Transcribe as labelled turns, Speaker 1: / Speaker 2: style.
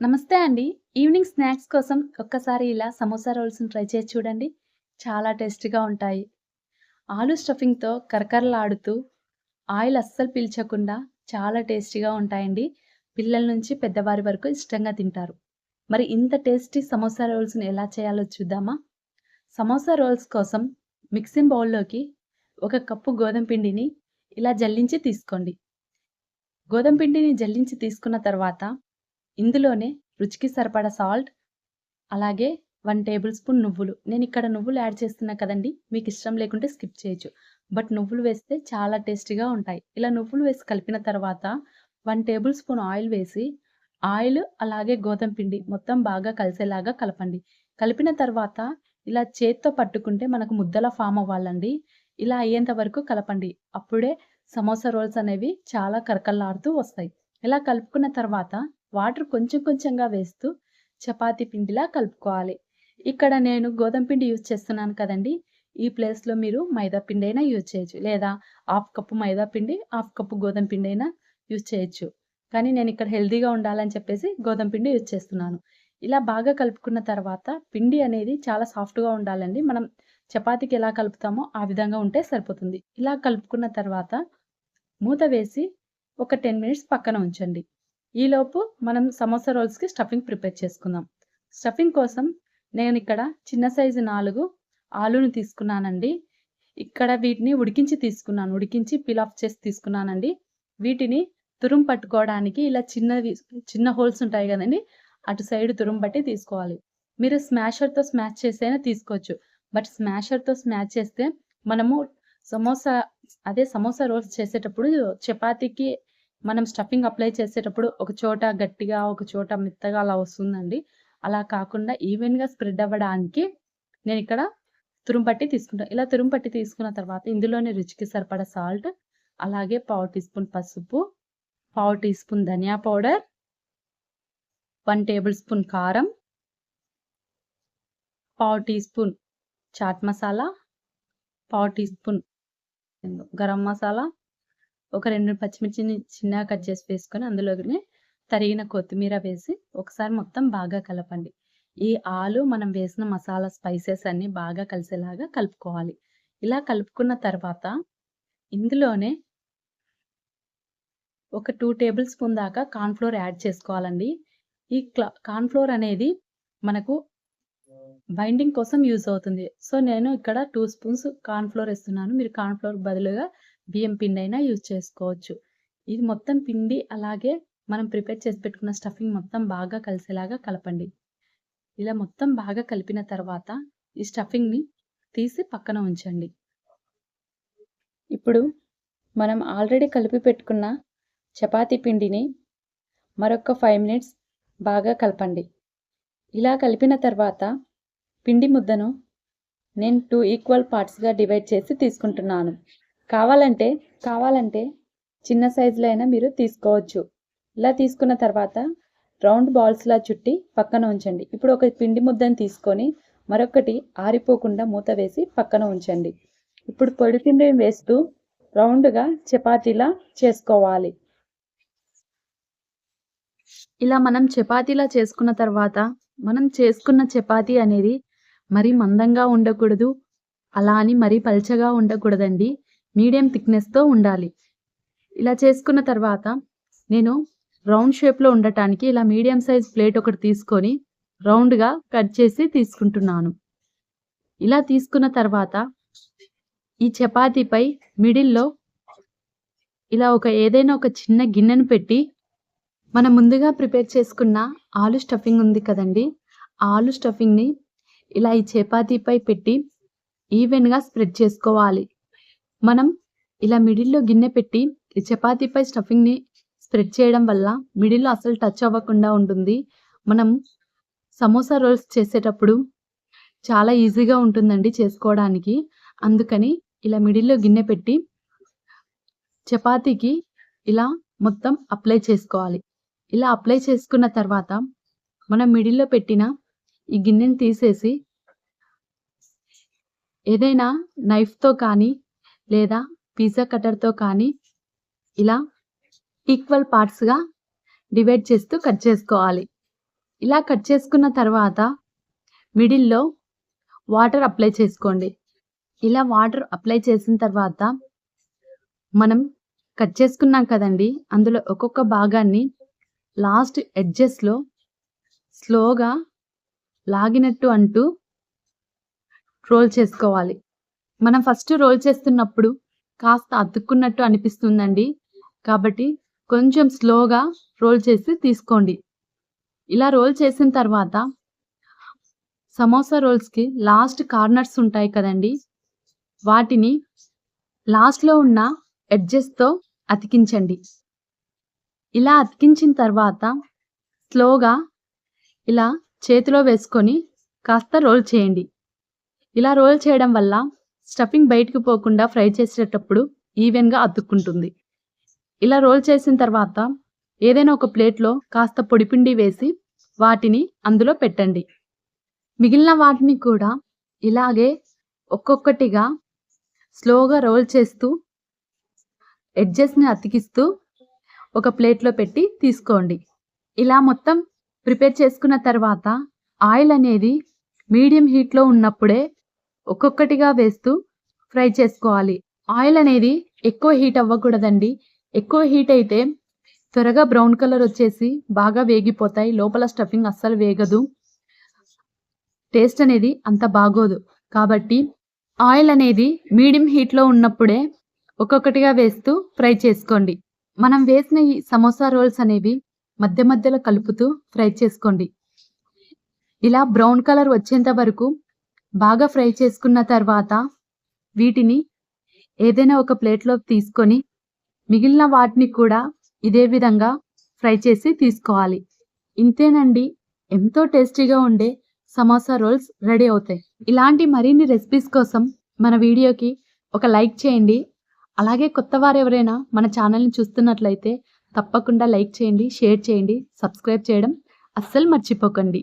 Speaker 1: నమస్తే అండి. Evening snacks కోసం ఒక్కసారి ఇలా సమోసా రోల్స్‌ని ట్రై చేసి చూడండి. చాలా టేస్టీగా ఉంటాయి. ఆలు స్టఫింగ్‌తో కరకరలాడుతూ, ఆయిల్ అస్సలు పీల్చకుండా చాలా టేస్టీగా ఉంటాయండి. పిల్లల నుంచి పెద్దవారి వరకు ఇష్టంగా తింటారు. మరి ఇంత టేస్టీ సమోసా రోల్స్‌ని ఎలా చేయాలో చూద్దామా? సమోసా రోల్స్ కోసం మిక్సింగ్ బౌల్‌లోకి ఒక కప్పు గోధుమ పిండిని ఇలా జల్లించి తీసుకోండి. గోధుమ పిండిని జల్లించి తీసుకున్న తర్వాత ఇందులోనే రుచికి సరిపడా సాల్ట్, అలాగే వన్ టేబుల్ స్పూన్ నువ్వులు. నేను ఇక్కడ నువ్వులు యాడ్ చేస్తున్నా కదండీ! ఇష్టం లేకుంటే స్కిప్ చేయొచ్చు. బట్ నువ్వులు వేస్తే చాలా టేస్టీగా ఉంటాయి. ఇలా నువ్వులు వేసి కలిపిన తర్వాత వన్ టేబుల్ స్పూన్ ఆయిల్ వేసి, ఆయిల్ అలాగే గోధుమ పిండి మొత్తం బాగా కలిసేలాగా కలపండి. కలిపిన తర్వాత ఇలా చేత్తో పట్టుకుంటే మనకు ముద్దలా ఫామ్ అవ్వాలండి. ఇలా అయ్యేంత వరకు కలపండి. అప్పుడే సమోసా రోల్స్ అనేవి చాలా కరకల్లాడుతూ వస్తాయి. ఇలా కలుపుకున్న తర్వాత వాటర్ కొంచెం కొంచెంగా వేస్తూ చపాతీ పిండిలా కలుపుకోవాలి. ఇక్కడ నేను గోధుమ పిండి యూజ్ చేస్తున్నాను కదండీ! ఈ ప్లేస్‌లో మీరు మైదా పిండి అయినా యూజ్ చేయొచ్చు. లేదా హాఫ్ కప్పు మైదా పిండి, హాఫ్ కప్పు గోధుమ పిండి అయినా యూజ్ చేయొచ్చు. కానీ నేను ఇక్కడ హెల్దీగా ఉండాలని చెప్పేసి గోధుమ పిండి యూజ్ చేస్తున్నాను. ఇలా బాగా కలుపుకున్న తర్వాత పిండి అనేది చాలా సాఫ్ట్‌గా ఉండాలండి. మనం చపాతీకి ఎలా కలుపుతామో ఆ విధంగా ఉంటే సరిపోతుంది. ఇలా కలుపుకున్న తర్వాత మూత వేసి ఒక 10 మినిట్స్ పక్కన ఉంచండి. ఈలోపు మనం సమోసా రోల్స్‌కి స్టఫింగ్ ప్రిపేర్ చేసుకుందాం. స్టఫింగ్ కోసం నేను ఇక్కడ చిన్న సైజు నాలుగు ఆలూని తీసుకున్నానండి. ఇక్కడ వీటిని ఉడికించి తీసుకున్నాను. ఉడికించి పిల్ ఆఫ్ చేసి తీసుకున్నానండి. వీటిని తురుం పట్టుకోవడానికి ఇలా చిన్నవి చిన్న హోల్స్ ఉంటాయి కదండి అటు సైడ్ తురుము పట్టి తీసుకోవాలి. మీరు స్మాషర్‌తో స్మాష్ చేసైనా తీసుకోవచ్చు. బట్ స్మాషర్‌తో స్మాష్ చేస్తే మనము సమోసా అదే సమోసా రోల్స్ చేసేటప్పుడు చపాతీకి మనం స్టఫింగ్ అప్లై చేసేటప్పుడు ఒక చోట గట్టిగా, ఒక చోట మెత్తగా అలా వస్తుందండి. అలా కాకుండా ఈవెన్‌గా స్ప్రెడ్ అవ్వడానికి నేను ఇక్కడ తురుంపట్టి తీసుకుంటాను ఇలా తురుంపట్టి తీసుకున్న తర్వాత ఇందులోనే రుచికి సరిపడ సాల్ట్, అలాగే పావు టీ స్పూన్ పసుపు, పావు టీ స్పూన్ ధనియా పౌడర్ వన్ టేబుల్ స్పూన్ కారం పావు టీ స్పూన్ చాట్ మసాలా, పావు టీ స్పూన్ గరం మసాలా, ఒక రెండు పచ్చిమిర్చిని చిన్నగా కట్ చేసి వేసుకొని అందులోనే తరిగిన కొత్తిమీర వేసి ఒకసారి మొత్తం బాగా కలపండి. ఈ ఆలు మనం వేసిన మసాలా స్పైసెస్ అన్ని బాగా కలిసేలాగా కలుపుకోవాలి. ఇలా కలుపుకున్న తర్వాత ఇందులోనే ఒక టూ టేబుల్ స్పూన్ దాకా కార్న్ ఫ్లోర్ యాడ్ చేసుకోవాలండి. ఈ కార్న్ఫ్లోర్ కార్న్ ఫ్లోర్ అనేది మనకు బైండింగ్ కోసం యూజ్ అవుతుంది. సో, నేను ఇక్కడ టూ స్పూన్స్ కార్న్ఫ్లోర్ ఫ్లోర్ మీరు కార్న్ ఫ్లోర్‌కి బదులుగా బియ్యం పిండి అయినా యూజ్ చేసుకోవచ్చు. ఇది మొత్తం పిండి అలాగే మనం ప్రిపేర్ చేసి పెట్టుకున్న స్టఫింగ్ మొత్తం బాగా కలిసేలాగా కలపండి. ఇలా మొత్తం బాగా కలిపిన తర్వాత ఈ స్టఫింగ్‌ని తీసి పక్కన ఉంచండి. ఇప్పుడు మనం ఆల్రెడీ కలిపి పెట్టుకున్న చపాతీ పిండిని మరొక ఫైవ్ మినిట్స్ బాగా కలపండి. ఇలా కలిపిన తర్వాత పిండి ముద్దను నేను టూ ఈక్వల్ పార్ట్స్‌గా డివైడ్ చేసి తీసుకుంటున్నాను. కావాలంటే కావాలంటే చిన్న సైజులో అయినా మీరు తీసుకోవచ్చు. ఇలా తీసుకున్న తర్వాత రౌండ్ బాల్స్‌లా చుట్టి పక్కన ఉంచండి. ఇప్పుడు ఒక పిండి ముద్దను తీసుకొని మరొకటి ఆరిపోకుండా మూత వేసి పక్కన ఉంచండి. ఇప్పుడు పొడి పిండిని వేస్తూ రౌండ్‌గా చపాతీలా చేసుకోవాలి. ఇలా మనం చపాతీలా చేసుకున్న తర్వాత మనం చేసుకున్న చపాతీ అనేది మరీ మందంగా ఉండకూడదు. అలా అని మరీ పల్చగా ఉండకూడదండి. మీడియం థిక్‌నెస్‌తో ఉండాలి. ఇలా చేసుకున్న తర్వాత నేను రౌండ్ షేప్‌లో ఉండటానికి ఇలా మీడియం సైజ్ ప్లేట్ ఒకటి తీసుకొని రౌండ్‌గా కట్ చేసి తీసుకుంటున్నాను. ఇలా తీసుకున్న తర్వాత ఈ చపాతీపై మిడిల్‌లో ఇలా ఒక ఏదైనా ఒక చిన్న గిన్నెను పెట్టి మనం ముందుగా ప్రిపేర్ చేసుకున్న ఆలు స్టఫింగ్ ఉంది కదండీ! ఆలు స్టఫింగ్‌ని ఇలా ఈ చపాతీపై పెట్టి ఈవెన్‌గా స్ప్రెడ్ చేసుకోవాలి. మనం ఇలా మిడిల్‌లో గిన్నె పెట్టి చపాతీపై స్టఫింగ్‌ని స్ప్రెడ్ చేయడం వల్ల మిడిల్‌లో అసలు టచ్ అవ్వకుండా ఉంటుంది. మనం సమోసా రోల్స్ చేసేటప్పుడు చాలా ఈజీగా ఉంటుందండి చేసుకోవడానికి. అందుకని ఇలా మిడిల్‌లో గిన్నె పెట్టి చపాతీకి ఇలా మొత్తం అప్లై చేసుకోవాలి. ఇలా అప్లై చేసుకున్న తర్వాత మనం మిడిల్‌లో పెట్టిన ఈ గిన్నెని తీసేసి ఏదైనా నైఫ్‌తో కానీ లేదా పిజ్జా కట్టర్‌తో కానీ ఇలా ఈక్వల్ పార్ట్స్‌గా డివైడ్ చేస్తూ కట్ చేసుకోవాలి. ఇలా కట్ చేసుకున్న తర్వాత మిడిల్‌లో వాటర్ అప్లై చేసుకోండి. ఇలా వాటర్ అప్లై చేసిన తర్వాత మనం కట్ చేసుకున్నాం కదండీ! అందులో ఒక్కొక్క భాగాన్ని లాస్ట్ ఎడ్జెస్‌లో స్లోగా లాగినట్టు అంటూ రోల్ చేసుకోవాలి. మనం ఫస్ట్ రోల్ చేస్తున్నప్పుడు కాస్త అతుక్కున్నట్టు అనిపిస్తుందండి. కాబట్టి కొంచెం స్లోగా రోల్ చేసి తీసుకోండి. ఇలా రోల్ చేసిన తర్వాత సమోసా రోల్స్‌కి లాస్ట్ కార్నర్స్ ఉంటాయి కదండీ! వాటిని లాస్ట్‌లో ఉన్న ఎడ్జెస్‌తో అతికించండి. ఇలా అతికించిన తర్వాత స్లోగా ఇలా చేతిలో వేసుకొని కాస్త రోల్ చేయండి. ఇలా రోల్ చేయడం వల్ల స్టఫింగ్ బయటకు పోకుండా ఫ్రై చేసేటప్పుడు ఈవెన్‌గా అతుక్కుంటుంది. ఇలా రోల్ చేసిన తర్వాత ఏదైనా ఒక ప్లేట్‌లో కాస్త పొడిపిండి వేసి వాటిని అందులో పెట్టండి. మిగిలిన వాటిని కూడా ఇలాగే ఒక్కొక్కటిగా స్లోగా రోల్ చేస్తూ ఎడ్జెస్‌ని అతికిస్తూ ఒక ప్లేట్‌లో పెట్టి తీసుకోండి. ఇలా మొత్తం ప్రిపేర్ చేసుకున్న తర్వాత ఆయిల్ అనేది మీడియం హీట్‌లో ఉన్నప్పుడే ఒక్కొక్కటిగా వేస్తూ ఫ్రై చేసుకోవాలి. ఆయిల్ అనేది ఎక్కువ హీట్ అవ్వకూడదండి. ఎక్కువ హీట్ అయితే త్వరగా బ్రౌన్ కలర్ వచ్చేసి బాగా వేగిపోతాయి. లోపల స్టఫింగ్ అస్సలు వేగదు. టేస్ట్ అనేది అంత బాగోదు. కాబట్టి ఆయిల్ అనేది మీడియం హీట్‌లో ఉన్నప్పుడే ఒక్కొక్కటిగా వేస్తూ ఫ్రై చేసుకోండి. మనం వేసిన ఈ సమోసా రోల్స్ అనేవి మధ్య మధ్యలో కలుపుతూ ఫ్రై చేసుకోండి. ఇలా బ్రౌన్ కలర్ వచ్చేంత వరకు బాగా ఫ్రై చేసుకున్న తర్వాత వీటిని ఏదైనా ఒక ప్లేట్‌లోకి తీసుకొని మిగిలిన వాటిని కూడా ఇదే విధంగా ఫ్రై చేసి తీసుకోవాలి. ఇంతేనండి ఎంతో టేస్టీగా ఉండే సమోసా రోల్స్ రెడీ అవుతాయి. ఇలాంటి మరిన్ని రెసిపీస్ కోసం మన వీడియోకి ఒక లైక్ చేయండి. అలాగే కొత్తవారు ఎవరైనా మన ఛానల్‌ని చూస్తున్నట్లయితే తప్పకుండా లైక్ చేయండి, షేర్ చేయండి, సబ్స్క్రైబ్ చేయడం అస్సలు మర్చిపోకండి.